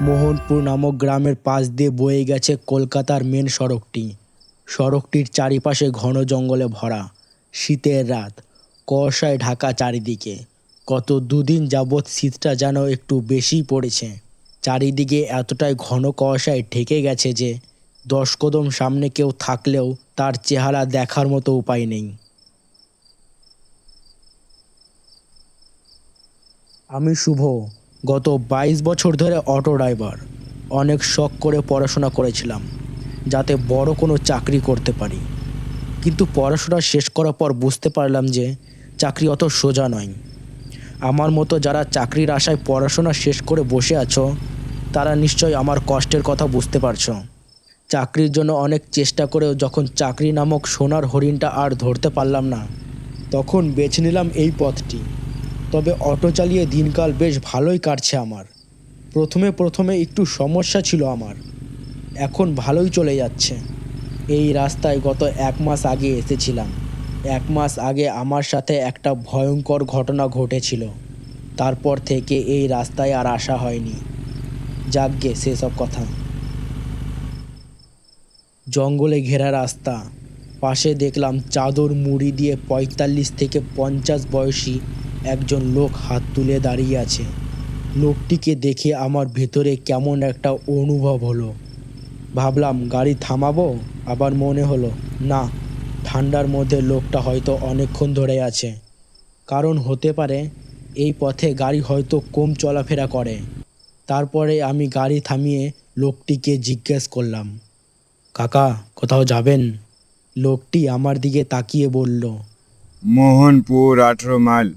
মোহনপুর নামক গ্রামের পাশ দিয়ে বয়ে গেছে কলকাতার মেন সড়কটি। সড়কটির চারিপাশে ঘন জঙ্গলে ভরা। শীতের রাত। কুয়াশায় ঢাকা চারিদিকে। গত দুদিন যাবৎ শীতটা যেন একটু বেশিই পড়েছে। চারিদিকে এতটাই ঘন কুয়াশায় ঢেকে গেছে যে, দশ কদম সামনে কেউ থাকলেও তার চেহারা দেখার মতো উপায় নেই। আমি শুভ। গত বাইশ বছর ধরে অটো ড্রাইভার। অনেক শখ করে পড়াশোনা করেছিলাম, যাতে বড় কোনো চাকরি করতে পারি। কিন্তু পড়াশোনা শেষ করার পর বুঝতে পারলাম যে চাকরি অত সোজা নয়। আমার মতো যারা চাকরির আশায় পড়াশোনা শেষ করে বসে আছো, তারা নিশ্চয় আমার কষ্টের কথা বুঝতে পারছ। চাকরির জন্য অনেক চেষ্টা করেও যখন চাকরি নামক সোনার হরিণটা আর ধরতে পারলাম না, তখন বেছে নিলাম এই পথটি। তবে অটো চালিয়ে দিনকাল বেশ ভালোই কাটছে আমার। প্রথমে প্রথমে একটু সমস্যা ছিল আমার। এখন ভালোই চলে যাচ্ছে। এই রাস্তায় গত এক মাস আগে এসেছিলাম। এক মাস আগে আমার সাথে একটা ভয়ঙ্কর ঘটনা ঘটেছিল। তারপর থেকে এই রাস্তায় আর আসা হয়নি। যাকগে সেসব কথা। জঙ্গলে ঘেরা রাস্তা। পাশে দেখলাম চাদর মুড়ি দিয়ে পঁয়তাল্লিশ থেকে পঞ্চাশ বয়সী একজন লোক হাত তুলে দাঁড়িয়ে আছে। লোকটিকে দেখে আমার ভেতরে কেমন একটা অনুভব হলো। ভাবলাম, গাড়ি থামাবো? আবার মনে হলো, না, ঠান্ডার মধ্যে লোকটা হয়তো অনেকক্ষণ ধরে আছে। কারণ হতে পারে, এই পথে গাড়ি হয়তো কম চলাফেরা করে। তারপরে আমি গাড়ি থামিয়ে লোকটিকে জিজ্ঞেস করলাম, কাকা, কোথাও যাবেন? লোকটি আমার দিকে তাকিয়ে বলল, মোহনপুর আঠেরো মাইল।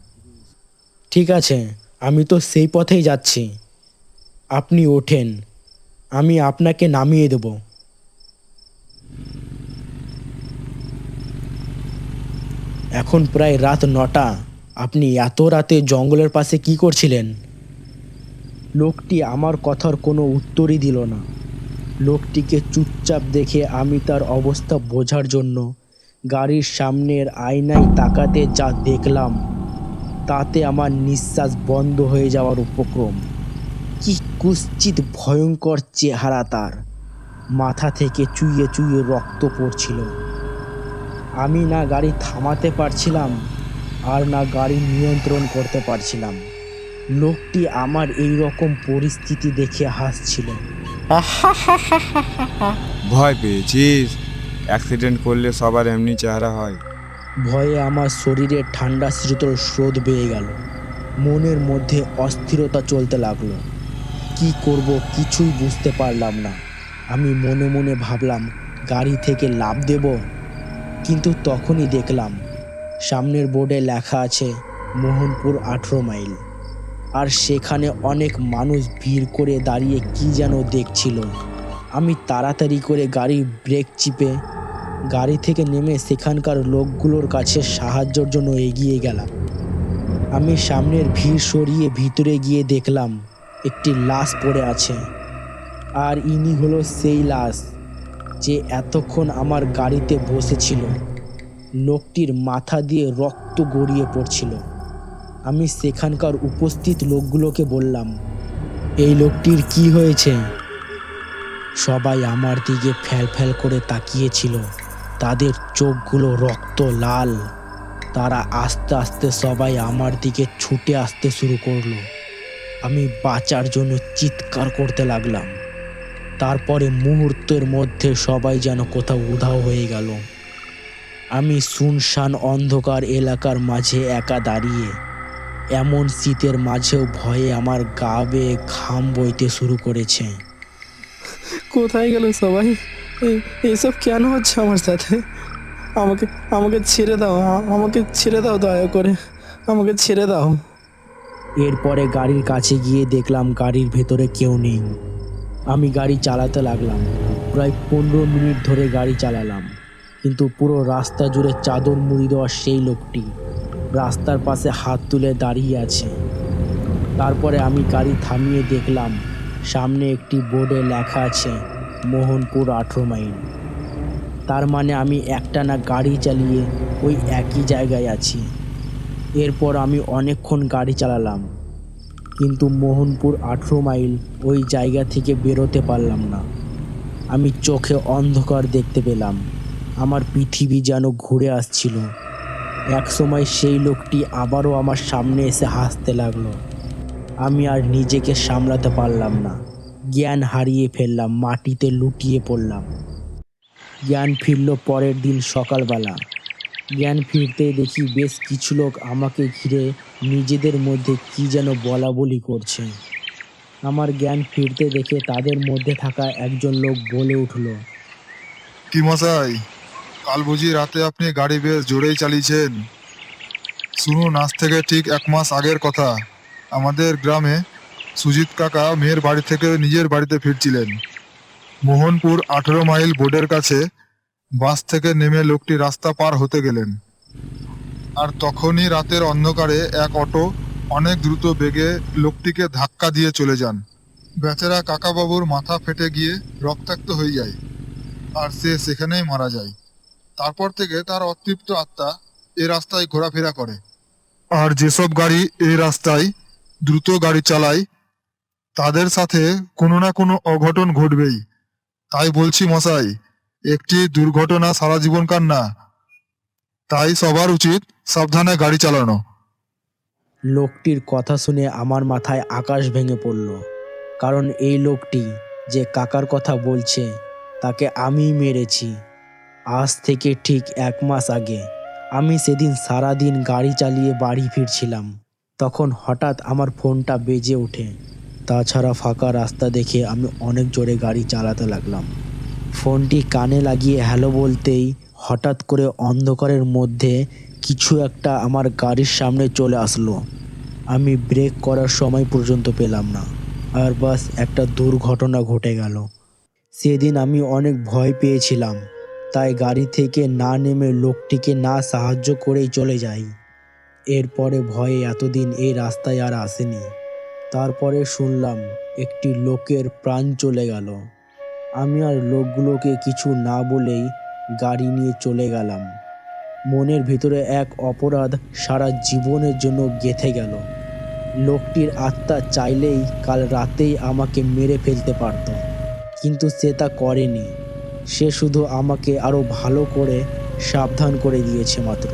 ঠিক আছে, আমি তো সেই পথেই যাচ্ছি। আপনি ওঠেন, আমি আপনাকে নামিয়ে দেব। এখন প্রায় রাত নটা, আপনি এত রাতে জঙ্গলের পাশে কি করছিলেন? লোকটি আমার কথার কোনো উত্তরই দিল না। লোকটিকে চুপচাপ দেখে আমি তার অবস্থা বোঝার জন্য গাড়ির সামনের আয়নায় তাকাতে যা দেখলাম তাতে আমার নিঃশ্বাস বন্ধ হয়ে যাওয়ার উপক্রম। কি কুশ্চিত ভয়ঙ্কর চেহারা তার। মাথা থেকে চুইয়ে চুইয়ে রক্ত পড়ছিল। আমি না গাড়ি থামাতে পারছিলাম, আর না গাড়ি নিয়ন্ত্রণ করতে পারছিলাম। লোকটি আমার এই রকম পরিস্থিতি দেখে হাসছিল। ভয় পেয়েছিস? অ্যাক্সিডেন্ট করলে সবার এমনি চেহারা হয়। ভয়ে আমার শরীরে ঠান্ডা শীতল স্রোত বেয়ে গেল। মনের মধ্যে অস্থিরতা চলতে লাগল। কি করব কিছুই বুঝতে পারলাম না। আমি মনে মনে ভাবলাম, গাড়ি থেকে লাভ দেব? কিন্তু তখনই দেখলাম, সামনের বোর্ডে লেখা আছে, মোহনপুর আঠেরো মাইল। আর সেখানে অনেক মানুষ ভিড় করে দাঁড়িয়ে কি যেন দেখছিল। আমি তাড়াতাড়ি করে গাড়ির ব্রেক চিপে গাড়ি থেকে নেমে সেখানকার লোকগুলোর কাছে সাহায্যের জন্য এগিয়ে গেলাম। আমি সামনের ভিড় সরিয়ে ভিতরে গিয়ে দেখলাম, একটি লাশ পড়ে আছে। আর ইনি হলো সেই লাশ যে এতক্ষণ আমার গাড়িতে বসেছিল। লোকটির মাথা দিয়ে রক্ত গড়িয়ে পড়ছিল। আমি সেখানকার উপস্থিত লোকগুলোকে বললাম, এই লোকটির কি হয়েছে? সবাই আমার দিকে ফ্যাল ফ্যাল করে তাকিয়েছিল। তাদের চোখগুলো রক্ত লাল। তারা আস্তে আস্তে সবাই আমার দিকে ছুটে আসতে শুরু করল। আমি বাঁচার জন্য চিৎকার করতে লাগলাম। তারপরে মুহূর্তের মধ্যে সবাই যেন কোথাও উধাও হয়ে গেল। আমি শুনশান অন্ধকার এলাকার মাঝে একা দাঁড়িয়ে, এমন শীতের মাঝেও ভয়ে আমার গা বেয়ে ঘাম বইতে শুরু করেছে। কোথায় গেল সবাই? এসব কেন হচ্ছে আমার সাথে? আমাকে আমাকে ছেড়ে দাও আমাকে ছেড়ে দাও দয়া করে। আমাকে ছেড়ে দাও। এরপরে গাড়ির কাছে গিয়ে দেখলাম গাড়ির ভেতরে কেউ নেই। আমি গাড়ি চালাতে লাগলাম। প্রায় পনেরো মিনিট ধরে গাড়ি চালালাম। কিন্তু পুরো রাস্তা জুড়ে চাদর মুড়ি দেওয়া সেই লোকটি রাস্তার পাশে হাত তুলে দাঁড়িয়ে আছে। তারপরে আমি গাড়ি থামিয়ে দেখলাম, সামনে একটি বোর্ডে লেখা আছে মোহনপুর আঠেরো মাইল। তার মানে আমি একটানা গাড়ি চালিয়ে ওই একই জায়গায় আছি। এরপর আমি অনেকক্ষণ গাড়ি চালালাম। কিন্তু মোহনপুর আঠেরো মাইল ওই জায়গা থেকে বেরোতে পারলাম না। আমি চোখে অন্ধকার দেখতে পেলাম। আমার পৃথিবী যেন ঘুরে আসছিল। একসময় সেই লোকটি আবারও আমার সামনে এসে হাসতে লাগল। আমি আর নিজেকে সামলাতে পারলাম না। জ্ঞান হারিয়ে ফেললাম, মাটিতে লুটিয়ে পড়লাম। জ্ঞান ফিরল পরের দিন সকালবেলা। জ্ঞান ফিরতে দেখি বেশ কিছু লোক আমাকে ঘিরে নিজেদের মধ্যে কি যেন বলা বলি করছে। আমার জ্ঞান ফিরতে দেখে তাদের মধ্যে থাকা একজন লোক বলে উঠল, কি মশাই, কাল বুঝি রাতে আপনি গাড়ি বেশ জোরেই চালিয়েছেন। শুনুন, আজ থেকে ঠিক এক মাস আগের কথা। আমাদের গ্রামে সুজিত কাকা মেয়ের বাড়ি থেকে নিজের বাড়িতে ফিরছিলেন। মোহনপুর আঠেরো মাইল বোর্ডের কাছে বাস থেকে নেমে লোকটি রাস্তা পার হতে গেলেন। আর তখনই রাতের অন্ধকারে এক অটো অনেক দ্রুত বেগে লোকটিকে ধাক্কা দিয়ে চলে যান। বেচারা কাকাবাবুর মাথা ফেটে গিয়ে রক্তাক্ত হয়ে যায় আর সে সেখানেই মারা যায়। তারপর থেকে তার অতৃপ্ত আত্মা এ রাস্তায় ঘোরাফেরা করে। আর যেসব গাড়ি এই রাস্তায় দ্রুত গাড়ি চালায় তাদের সাথে কোনো না কোনো অঘটন ঘটবেই। তাই বলছি মশাই, একটি দুর্ঘটনা সারা জীবনকার না তাই সবার উচিত সাবধানে গাড়ি চালানো। লোকটির কথা শুনে আমার মাথায় আকাশ ভেঙে পড়ল, কারণ এই লোকটি যে কাকার কথা বলছে, তাকে আমি মেরেছি। আজ থেকে ঠিক এক মাস আগে আমি সেদিন সারা দিন গাড়ি চালিয়ে বাড়ি ফিরছিলাম, তখন হঠাৎ আমার ফোনটা বেজে ওঠে। তাছাড়া ফাঁকা রাস্তা দেখে আমি অনেক জোরে গাড়ি চালাতে লাগলাম। ফোনটি কানে লাগিয়ে হ্যালো বলতেই হঠাৎ করে অন্ধকারের মধ্যে কিছু একটা আমার গাড়ির সামনে চলে আসলো। আমি ব্রেক করার সময় পর্যন্ত পেলাম না, আর বাস একটা দুর্ঘটনা ঘটে গেল। সেদিন আমি অনেক ভয় পেয়েছিলাম, তাই গাড়ি থেকে না নেমে লোকটিকে না সাহায্য করেই চলে যাই। এরপরে ভয়ে এতদিন এই রাস্তায় আর আসেনি। তারপরে শুনলাম একটি লোকের প্রাণ চলে গেল। আমি আর লোকগুলোকে কিছু না বলেই গাড়ি নিয়ে চলে গেলাম। মনের ভিতরে এক অপরাধ সারা জীবনের জন্য গেথে গেল। লোকটির আত্মা চাইলেই কাল রাতেই আমাকে মেরে ফেলতে পারত, কিন্তু সে তা করেনি। সে শুধু আমাকে আরও ভালো করে সাবধান করে দিয়েছে মাত্র।